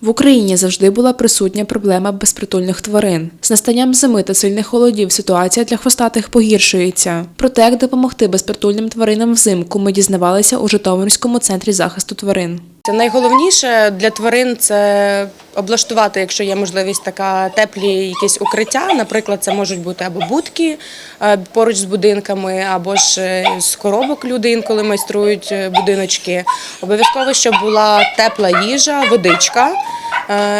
В Україні завжди була присутня проблема безпритульних тварин. З настанням зими та сильних холодів ситуація для хвостатих погіршується. Про те, як допомогти безпритульним тваринам взимку, ми дізнавалися у Житомирському центрі захисту тварин. Це Найголовніше для тварин це облаштувати, якщо є можливість, така теплі якісь укриття. Наприклад, це можуть бути або будки е, поруч з будинками, або ж е, з коробок люди інколи майструють е, будиночки. Обов'язково, щоб була тепла їжа, водичка.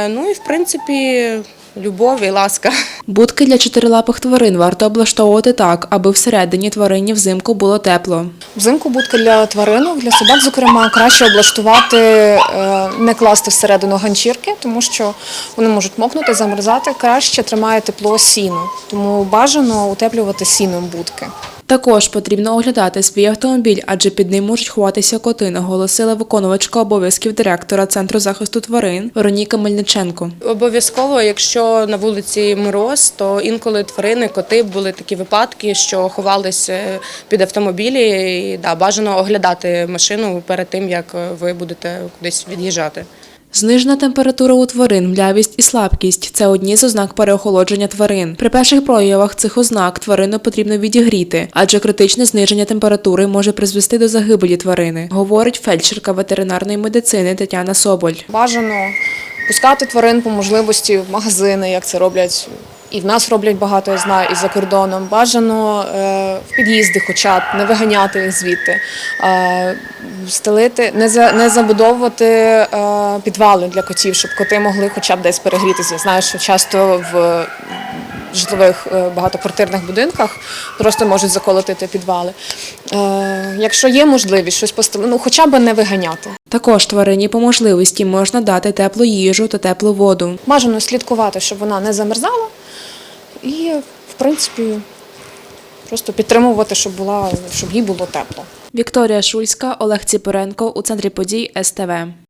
Ну і в принципі любов і ласка. Будки для чотирилапих тварин варто облаштовувати так, аби всередині тварині взимку було тепло. Взимку будки для тваринок, для собак, зокрема, краще облаштувати, е, не класти всередину ганчірки, тому що вони можуть мокнути, замерзати. Краще тримає тепло сіно, тому бажано утеплювати сіном будки. Також потрібно оглядати свій автомобіль, адже під ним можуть ховатися коти, наголосила виконувачка обов'язків директора Центру захисту тварин Вероніка Мельниченко. Обов'язково, якщо на вулиці мороз, то інколи тварини, коти були такі випадки, що ховалися під автомобілі. І да, бажано оглядати машину перед тим, як ви будете кудись від'їжджати. Знижена температура у тварин, млявість і слабкість це одні з ознак переохолодження тварин. При перших проявах цих ознак тварину потрібно відігріти, адже критичне зниження температури може призвести до загибелі тварини, говорить фельдшерка ветеринарної медицини Тетяна Соболь. Бажано пускати тварин по можливості в магазини, як це роблять. І в нас роблять багато, я знаю, і за кордоном. Бажано е, в під'їзди, хоча б не виганяти їх звідти, е, стелити, не, за, забудовувати е, підвали для котів, щоб коти могли хоча б десь перегрітися. Я знаю, що часто в житлових е, багатоквартирних будинках просто можуть заколотити підвали. Е, якщо є можливість щось постелити, ну хоча б не виганяти. Також тварині по можливості можна дати теплу їжу та теплу воду. Бажано слідкувати, щоб вона не замерзала, і, в принципі, просто підтримувати, щоб, була, щоб їй було тепло. Вікторія Шульська, Олег Ціпоренко у центрі подій СТВ.